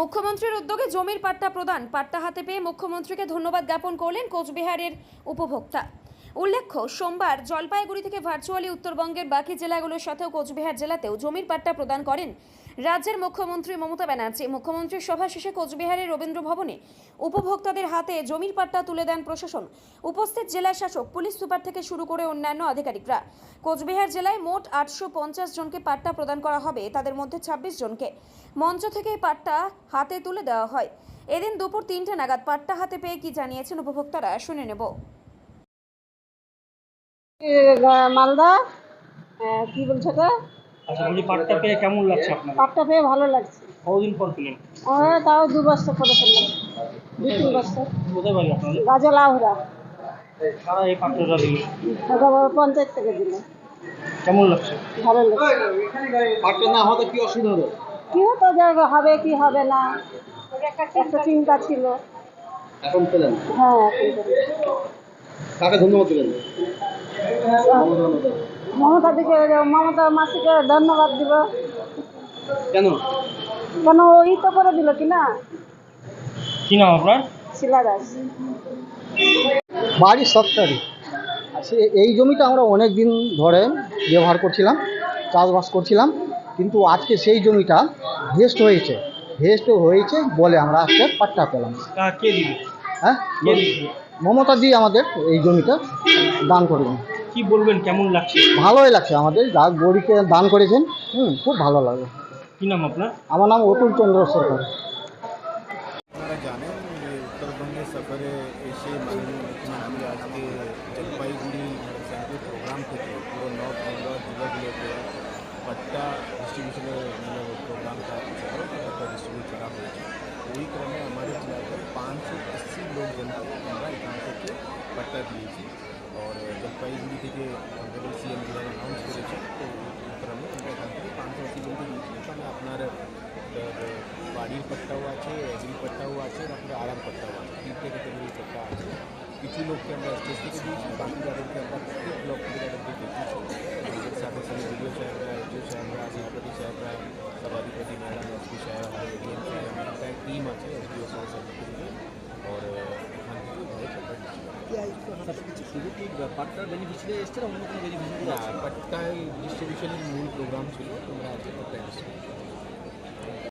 মুখ্যমন্ত্রীর উদ্যোগে জমির পাট্টা প্রদান পাট্টা হাতে পেয়ে মুখ্যমন্ত্রীকে ধন্যবাদ জ্ঞাপন করলেন কোচবিহারের উপভোক্তা। উল্লেখ্য, সোমবার জলপাইগুড়ি থেকে ভার্চুয়ালি উত্তরবঙ্গের বাকি জেলাগুলোর সাথেও কোচবিহার জেলাতেও জমির পাট্টা প্রদান করেন রাজ্যের মুখ্যমন্ত্রী মমতা ব্যানার্জি। মুখ্যমন্ত্রীর সভা শেষে কোচবিহারের রবীন্দ্র ভবনে উপভোক্তাদের হাতে জমির পাট্টা তুলে দেন প্রশাসন। উপস্থিত জেলা শাসক, পুলিশ সুপার থেকে শুরু করে অন্যান্য আধিকারিকরা। কোচবিহার জেলায় মোট আটশো পঞ্চাশ জনকে পাট্টা প্রদান করা হবে, তাদের মধ্যে ছাব্বিশ জনকে মঞ্চ থেকে পাট্টা হাতে তুলে দেওয়া হয়। এদিন দুপুর তিনটে নাগাদ পাট্টা হাতে পেয়ে কি জানিয়েছেন উপভোক্তারা, শুনে নেব। মালদা কি বলছো তো আচ্ছা পাটটা পেয়ে কেমন লাগছে আপনার? পাটটা পেয়ে ভালো লাগছে। কতদিন পর পেলেন? আমরা তাও দু বছর করে ফেললাম দু তিন বছর। কোথায় বাড়ি আপনাদের? গাজল আহরা কারা এই পাট্টাটা দিল পঞ্চায়েত থেকে দিল কেমন লাগছে? ভালো লাগছে। পাটটা না হওয়াতে কি অসুবিধা হলো? কি হতো যে হবে কি হবে না। একটা চিন্তা ছিল। এখন পেলেন? হ্যাঁ কাকে ধন্যবাদ দিলেন? মমতা দিকে মমতা মাসিকে ধন্যবাদ দিব। কেন? কেন ওই তো করে দিল কি না কি নাম আপনার? শিলা দাস। বাড়ি সত্তরই সে এই জমিটা আমরা অনেক দিন ধরে ব্যবহার করছিলাম চাষবাস করছিলাম কিন্তু আজকে সেই জমিটা ভেস্ট হয়েছে। ভেস্ট হয়েছে বলে আমরা আজকে পাট্টা পেলাম। কা- কে হ্যাঁ মমতা দিয়ে আমাদের এই জমিটা দান করবেন। কি বলবেন কেমন লাগছে ভালোই লাগছে আমাদের যা গরিকে দান করেছেন হুম খুব ভালো লাগে কি নাম আপনার আমার নাম অতুল চন্দ্র সরকার আপনারা জানেন যে উত্তরবঙ্গের সফরে এসে মাননীয় মুখ্যমন্ত্রী আজকে জলপাইগুড়ি সেন্ট্রাল প্রোগ্রাম থেকে পুরো নর্থ বেঙ্গল জেলাগুলোতে पट्टा डिस्ट्रीब्यूशन मतलब प्रोग्राम का ছিল पट्टा डिस्ट्रीब्यूट करा হয়েছে ওই ক্রমে আমাদের জেলাতে পাঁচশো আশি লোক জনকে আমরা এখান থেকে পাট্টা দিয়েছি और জলপাইগুড়ি থেকে অনারেবল সিএম যেভাবে অ্যানাউন্স করেছে তো ক্রমে আমরা এখান থেকে পাঁচশো আপনার বাড়ির পাট্টাও আছে এগ্রি পাট্টাও আছে আপনার আরাম পাট্টাও আছে তিনটে ক্যাটাগরির পাট্টা আছে কিছু লোককে আমরা স্টেজ থেকে দিয়েছি বাকি যাদেরকে আমরা প্রত্যেক ব্লক থেকে তাদেরকে দিয়েছি পাট্টা শুধু কি পাটটার বেনিফিশিয়ারি এসছে না অন্য কোনো বেনিফিশিয়ারি না পাট্টায় ডিস্ট্রিবিউশনের মূল প্রোগ্রাম ছিল তোমরা আজকে পাট্টা ডিস্ট্রিবিউশন